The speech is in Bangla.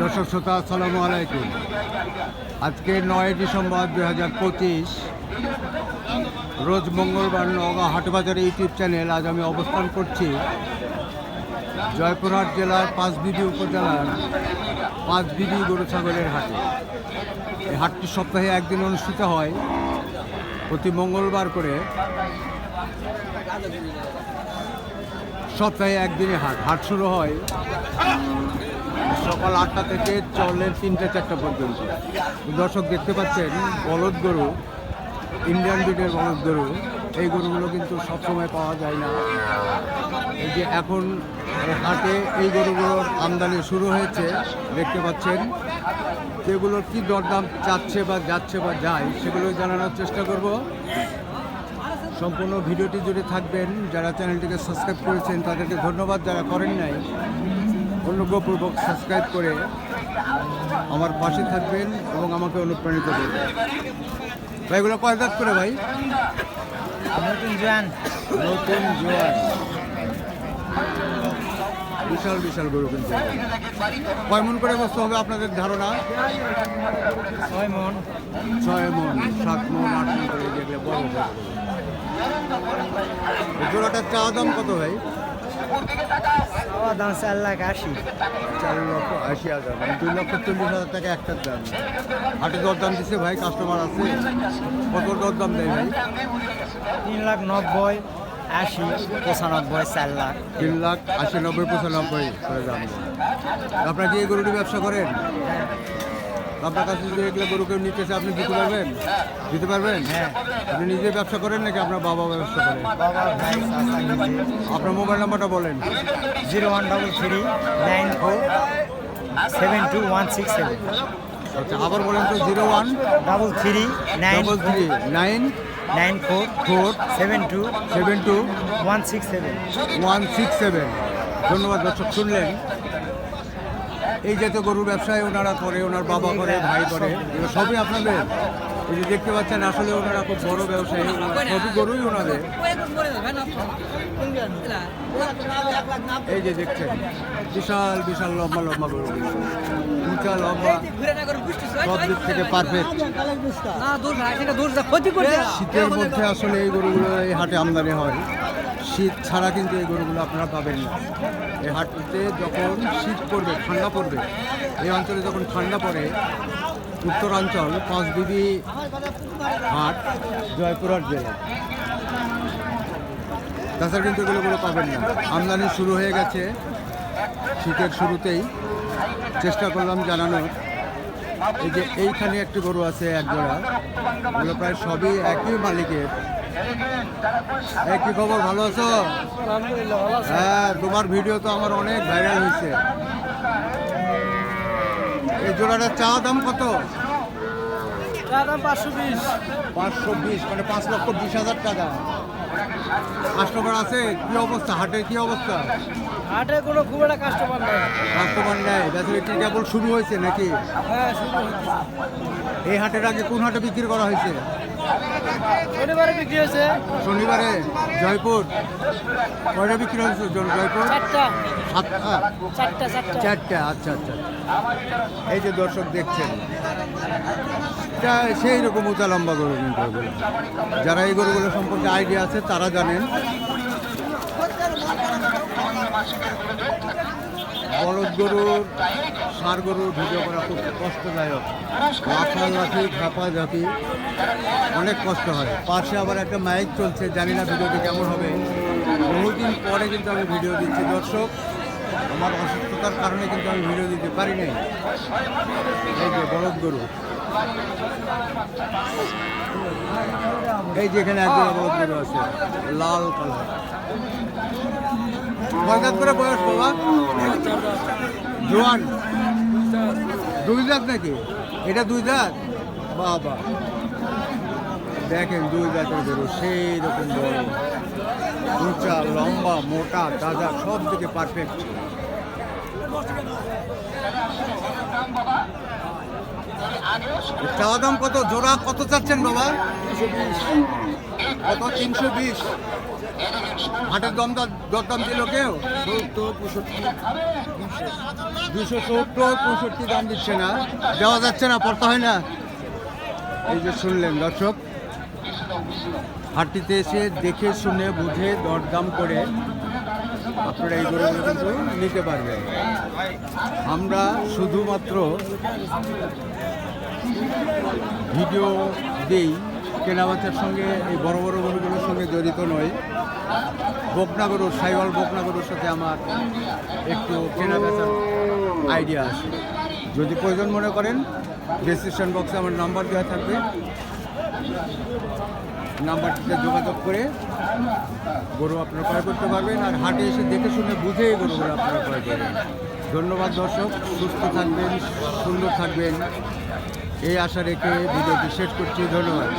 দর্শক শ্রোতা, আসসালামু আলাইকুম। আজকে নয় ডিসেম্বর দুই হাজার পঁচিশ, রোজ মঙ্গলবার নওগাঁ হাটবাজার ইউটিউব চ্যানেল আজ আমি অবস্থান করছি জয়পুরহাট জেলার পাঁচবিবি উপজেলার পাঁচবিবি গরু ছাগলের হাটে। এই হাটটি সপ্তাহে একদিন অনুষ্ঠিত হয়। প্রতি মঙ্গলবার করে সপ্তাহে একদিনে হাট। হাট শুরু হয় সকাল আটটা থেকে চলে তিনটে, চারটা পর্যন্ত। দর্শক দেখতে পাচ্ছেন, বলদ গরু, ইন্ডিয়ান ব্রিডের বলদ গরু। এই গরুগুলো কিন্তু সবসময় পাওয়া যায় না। এই যে এখন হাটে এই গরুগুলোর আমদানি শুরু হয়েছে, দেখতে পাচ্ছেন। যেগুলোর কি দরদাম চাচ্ছে বা যাচ্ছে বা যায় সেগুলো জানানোর চেষ্টা করব। সম্পূর্ণ ভিডিওটি জুড়ে থাকবেন। যারা চ্যানেলটিকে সাবস্ক্রাইব করেছেন তাদেরকে ধন্যবাদ। যারা করেন নাই অনুগ্রহপূর্বক সাবস্ক্রাইব করে আমার পাশে থাকবেন এবং আমাকে অনুপ্রাণিত করবেন। ভাই এগুলো কয় দাঁত করে ভাই? নতুন জোয়ান। নতুন জোয়ার বিশাল বিশাল গরু কিন্তু। কয় মন করে বস্তু হবে আপনাদের ধারণা? ছয় মন। ছয় মন সাত মন আট মন করে দেখলে বড় জোড়াটার চা দাম কত ভাই? চাওয়া দাম চার লাখ আশি। চার লক্ষ আশি হাজার মানে দুই লক্ষ চল্লিশ হাজার টাকা একটার দাম। হাটে দরদাম দিচ্ছে ভাই কাস্টমার আছে। কত দরদাম দেয় ভাই? তিন লাখ নব্বই আশি পঁচানব্বই চার লাখ। তিন লাখ আশি নব্বই পঁচানব্বই করে দাম। আপনারা কি এই গরুটি ব্যবসা করেন? আপনার কাছে যদি এগুলো গরু কেউ নিতে আপনি দিতে পারবেন? দিতে পারবেন? হ্যাঁ। আপনি নিজে ব্যবসা করেন নাকি আপনার বাবা ব্যবসা করেন? আপনার মোবাইল নাম্বারটা বলেন। Zero one double three nine four seven two one six seven. আচ্ছা আবার বলেন তো zero one double three nine double three nine nine four four seven two seven two one six seven. One six seven. ধন্যবাদ দর্শক শুনলেন। এই জাতীয় গরুর ব্যবসায় ওনারা করে ওনার বাবা করে ভাই করে এগুলো সবই আপনাদের। এই যে দেখতে পাচ্ছেন আসলে ওনারা খুব বড় ব্যবসায়ী সবই গরুই ওনাদের। এই যে দেখছেন বিশাল বিশাল লম্বা লম্বা গরু। উঁচা লম্বা সব দিক থেকে পারফেক্ট শীতের মধ্যে আসলে এই গরুগুলো এই হাটে আমদানি হয়। শীত ছাড়া কিন্তু এই গরুগুলো আপনারা পাবেন না। এই হাটতে যখন শীত পড়বে, ঠান্ডা পড়বে, এই অঞ্চলে যখন ঠান্ডা পড়ে, উত্তরাঞ্চল পাঁচবিবি হাট, জয়পুরহাট জেলা। তাছাড়া কিন্তু এগুলোগুলো পাবেন না। আমদানি শুরু হয়ে গেছে, শীতের শুরুতেই। চেষ্টা করলাম জানানোর। এই যে এইখানে একটি গরু আছে এক জোড়া। এগুলো প্রায় সবই একই মালিকের। এই কি খবর? ভালো আছো? হ্যাঁ তোমার ভিডিও তো আমার অনেক ভাইরাল হয়েছে। এই জোড়াটার চা দাম কত? পাঁচশো বিশ। পাঁচশো বিশ মানে পাঁচ লক্ষ বিশ হাজার টাকা। কাস্টমার আছে? কি অবস্থা? হাটের কি অবস্থা? হাটে কোনো খুব একটা কাস্টমার নেই। কাস্টমার নেই। বেচারি কি কেবল শুরু হয়েছে নাকি? হ্যাঁ শুধু এই হাটের আগে কোন হাটে বিক্রি করা হয়েছে? শনিবারে বিক্রি হয়েছে। শনিবারে? জয়পুর? কয়টা বিক্রি হয়েছে? জয়পুর? চারটা। সাতটা? চারটা। চারটা আচ্ছা আচ্ছা। এই যে দর্শক দেখছেন এটা সেই রকম উঁচা লম্বা গরু কিন্তু এগুলো। যারা এই গরুগুলো সম্পর্কে আইডিয়া আছে, তারা জানেন। বলদ গরুর ষাঁড় গরুর ভিডিও করা খুব কষ্টদায়ক। লাফালাফি ঝাপাঝাপি অনেক কষ্ট হয়। পাশে আবার একটা মাইক চলছে, জানি না ভিডিওটি কেমন হবে। বহুদিন পরে কিন্তু আমি ভিডিও দিচ্ছি, দর্শক। আমার অসুস্থতার কারণে কিন্তু আমি ভিডিও দিতে পারি নাই। এই যে বলদ গরু। এই যে এখানে আছে লাল কালার। কয় করে বয়স বাবা। জোয়ান। দুই দাঁত নাকি? এটা দুই দাঁত? বাবা। দেখেন দুই দাঁতের গরু সেই রকম বড়। উঁচা, লম্বা, মোটা, তাজা সব দিকে পারফেক্ট চাওয়া দাম কত? জোড়া কত চাচ্ছেন বাবা? কত? তিনশো বিশ। হাটের দম দরদাম ছিল কেউ? সত্তর পঁয়ষট্টি। দুশো সত্তর পঁয়ষট্টি দাম দিচ্ছে না। দেওয়া যাচ্ছে না, পড়তে হয় না। এই যে শুনলেন দর্শক, হাটটিতে এসে দেখে শুনে বুঝে দরদাম করে আপনারা এই গরুগুলো কিন্তু নিতে পারবেন। আমরা শুধুমাত্র ভিডিও দেই কেনাবেচার সঙ্গে, এই বড় বড় গরুগুলোর সঙ্গে জড়িত নই। বকনা গরু সাইওয়াল বকনা গরুর সাথে আমার একটু কেনাবেচার আইডিয়া আছে। যদি প্রয়োজন মনে করেন ডিসক্রিপশন বক্সে আমার নাম্বার দেওয়া থাকবে। নাম্বারটিতে যোগাযোগ করে গরু আপনারা ক্রয় করতে পারবেন আর হাটে এসে দেখে শুনে বুঝে এই গরুগুলো আপনারা ক্রয় করবেন। ধন্যবাদ দর্শক, সুস্থ থাকবেন, সুন্দর থাকবেন। এই আশা রেখে ভিডিওটি শেষ করছি। ধন্যবাদ।